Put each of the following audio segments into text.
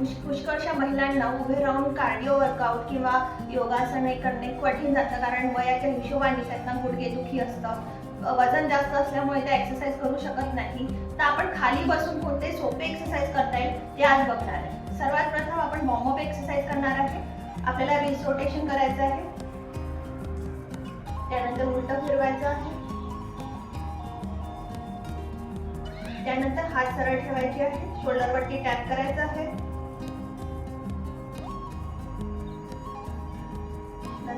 मुश- पुष्कळशा महिलांना उभे राहून कार्डिओ वर्कआउट किंवा योगासने करणे कठीण जातं. कारण वयाच्या हिशोबाने त्यांना गुडघेदुखी असतं वजन जास्त असल्यामुळे त्या एक्सरसाइज करू शकत नाही. तर आपण खाली बसून कोणते सोपे एक्सरसाइज करता येईल ते आज बघणार आहे. सर्वात प्रथम आपण वॉर्मअप एक्सरसाइज करणार आहे. आपल्याला रिस्ट रोटेशन करायचं आहे. त्यानंतर उलट फिरवायचं आहे. त्यानंतर हात सरळ ठेवायचे आहे. शोल्डरवरती टॅप करायचं आहे.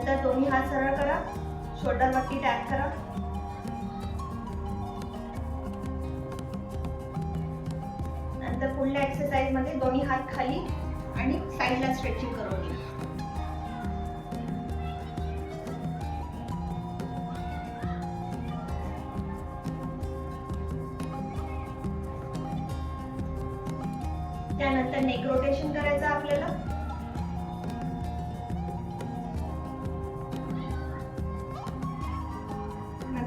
नंतर दोन्ही हात सरळ करा. शोल्डरवरती टॅप करा. नंतर पुढल्या एक्सरसाइजमध्ये दोन्ही हात खाली आणि साईडला स्ट्रेचिंग करून घ्या. त्यानंतर नेक रोटेशन करायचं आपल्याला.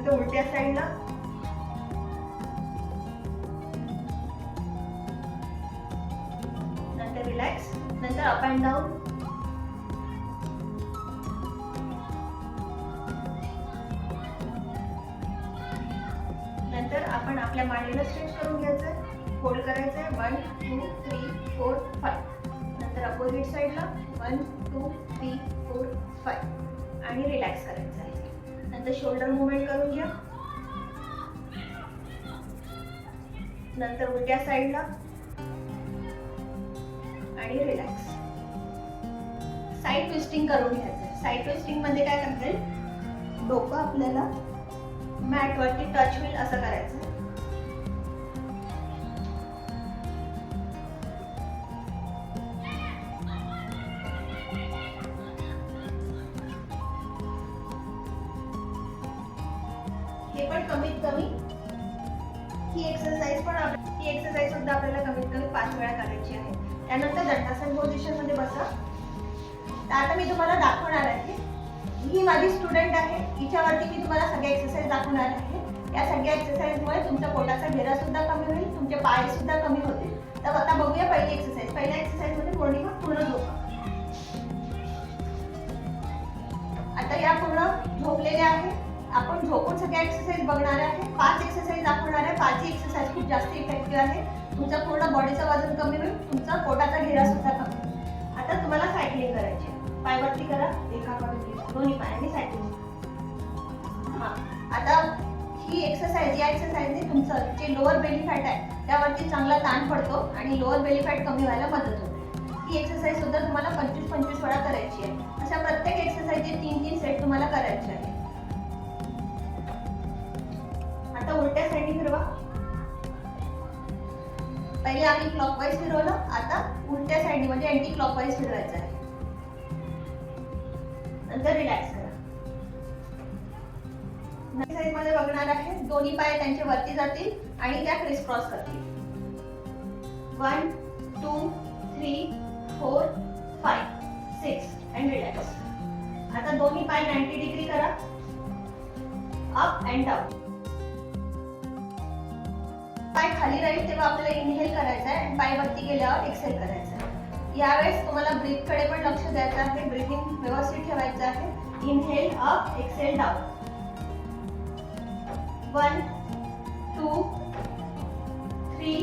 नंतर उलट्या साईडला. नंतर रिलॅक्स नंतर अप अँड डाऊन नंतर आपण आपल्या मांडीला स्ट्रेच करून घ्यायचं फोल्ड करायचं one two three four five नंतर अपोजिट साईडला one two three four five आणि रिलॅक्स करायचं आहे नंतर शोल्डर मुवमेंट करून घ्या. नंतर उलट्या साईडला आणि रिलॅक्स साईड ट्विस्टिंग करून घ्यायचं. साईड ट्विस्टिंगमध्ये काय करता येईल डोकं आपल्याला मॅट वरती टच होईल असं करायचं. पण कमीत कमी ही एक्सरसाइज पण ही एक्सरसाइज सुद्धा आपल्याला कमीत कमी पाच वेळा करायची आहे. त्यानंतर दंडासन पोझिशनमध्ये बसा. तर आता मी तुम्हाला दाखवणार आहे ही माझी स्टुडंट आहे. हिच्यावरती मी तुम्हाला सगळ्या एक्सरसाइज दाखवणार आहे. या सगळ्या एक्सरसाइजमुळे तुमच्या पोटाचा घेरा सुद्धा कमी होईल तुमचे पाय सुद्धा कमी होतील. तर आता बघूया पहिली एक्सरसाइज पहिल्या एक्सरसाइजमध्ये पौर्णिमा पूर्ण झोपा. आपण झोपून सगळ्या एक्सरसाइज बघणार आहे. पाच एक्सरसाइज दाखवणार आहे. पाचही एक्सरसाइज खूप जास्त इफेक्टिव्ह आहे. तुमचा पूर्ण बॉडीचं वजन कमी होईल. तुमचा पोटाचा घेरा सुद्धा कमी होईल. आता तुम्हाला सायकलिंग करायची आहे. पाय वरती करा एकाकडून दोन्ही पायांनी सायकलिंग हा. आता ही एक्सरसाइज या एक्सरसाइजने तुमचं जे लोअर बेली फॅट आहे त्यावरती चांगला ताण पडतो आणि लोअर बेली फॅट कमी व्हायला मदत होते. ही एक्सरसाइज सुद्धा तुम्हाला पंचवीस पंचवीस वेळा करायची आहे. अशा प्रत्येक एक्सरसाइज आम्ही क्लॉकवाईज फिरवलं. आता उलट्या साईडने म्हणजे अँटी क्लॉकवाईज फिरवायचं आहे. नंतर रिलॅक्स करा. साईडमध्ये बघणार आहे. दोन्ही पाय त्यांचे वरती जातील आणि त्या क्रिस क्रॉस करतील. One two three four five six and relax आता दोन्ही पाय नाईन्टी डिग्री करा. अप अँड डाऊन पाय खाली राहील तेव्हा आपल्याला इनहेल करायचा आहे आणि पाय वरती गेल्यावर एक्सेल करायचा आहे. यावेळेस तुम्हाला ब्रीथकडे पण लक्ष द्यायचं आहे. ब्रीथिंग व्यवस्थित ठेवायचं आहे. Inhale up exhale down one two three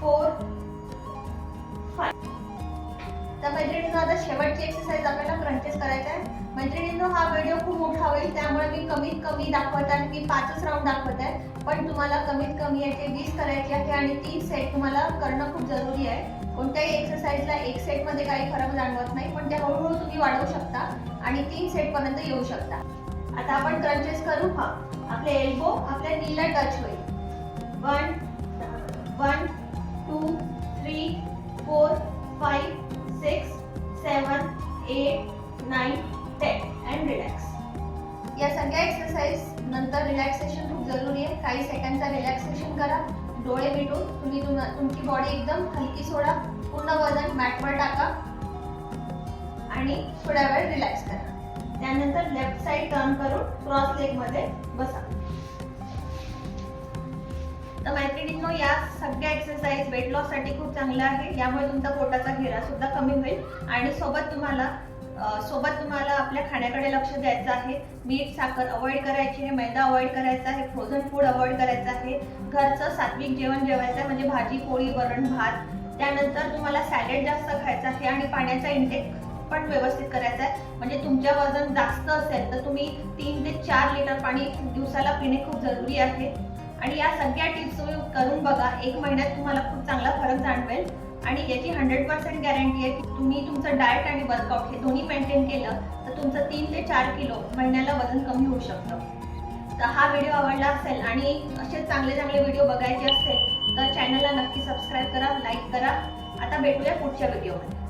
four five तर मैत्रिणींनो आता शेवटची एक्सरसाइज आपल्याला क्रंचेस करायचं आहे. मैत्रिणींनो हा व्हिडिओ खूप मोठा होईल त्यामुळे मी कमीत कमी दाखवत आहे मी पाचच राऊंड दाखवत आहे. पण तुम्हाला कमीत कमी याचे वीस करायचे आहे आणि तीन सेट तुम्हाला करणं खूप जरुरी आहे. कोणत्याही एक्सरसाइजला एक सेटमध्ये काही फरक जाणवत नाही पण ते हळूहळू तुम्ही वाढवू शकता आणि तीन सेटपर्यंत येऊ शकता. आता आपण क्रंचेस करू. हा आपले एल्बो आपल्या नीला टच होईल. One one two three four exercise नंतर रिलॅक्सेशन खूप जरुरी आहे. काही सेकंडचा रिलॅक्सेशन करा. डोळे मिटून तुम्ही तुमची बॉडी एकदम हलकी सोडा. पूर्ण वजन मॅटवर टाका. आणि थोड्या वेळ रिलॅक्स करा. त्यानंतर लेफ्ट साइड टर्न करून क्रॉस लेगमध्ये बसा. तर मैत्रिणींनो या सगळ्या एक्सरसाइज वेट लॉससाठी खूप चांगल्या आहे. यामुळे तुमचा पोटाचा घेरा सुद्धा कमी होईल आणि सोबत तुम्हाला सोबत तुम्हाला आपल्या खाण्याकडे लक्ष द्यायचं आहे. मीठ साखर अवॉइड करायची आहे मैदा अवॉइड करायचा आहे फ्रोझन फूड अवॉइड करायचं आहे. घरचं सात्विक जेवण जेवायचं आहे म्हणजे भाजी पोळी वरण भात. त्यानंतर तुम्हाला सॅलेड जास्त खायचं आहे आणि पाण्याचा इंटेक पण व्यवस्थित करायचा आहे. म्हणजे तुमच्या वजन जास्त असेल तर तुम्ही तीन ते चार लिटर पाणी दिवसाला पिणे खूप जरुरी आहे. आणि या सगळ्या टिप्स तुम्ही करून बघा. एक महिन्यात तुम्हाला खूप चांगला फरक जाणवेल. आणि याची हंड्रेड पर्सेंट गॅरंटी आहे की तुम्ही तुमचं डाएट आणि वर्कआउट हे दोन्ही मेंटेन केलं तर तुमचं तीन ते चार किलो महिन्याला वजन कमी होऊ शकतं. तर हा व्हिडिओ आवडला असेल आणि असे चांगले चांगले व्हिडिओ बघायचे असतील तर चॅनलला नक्की सबस्क्राईब करा लाईक करा. आता भेटूया पुढच्या व्हिडिओमध्ये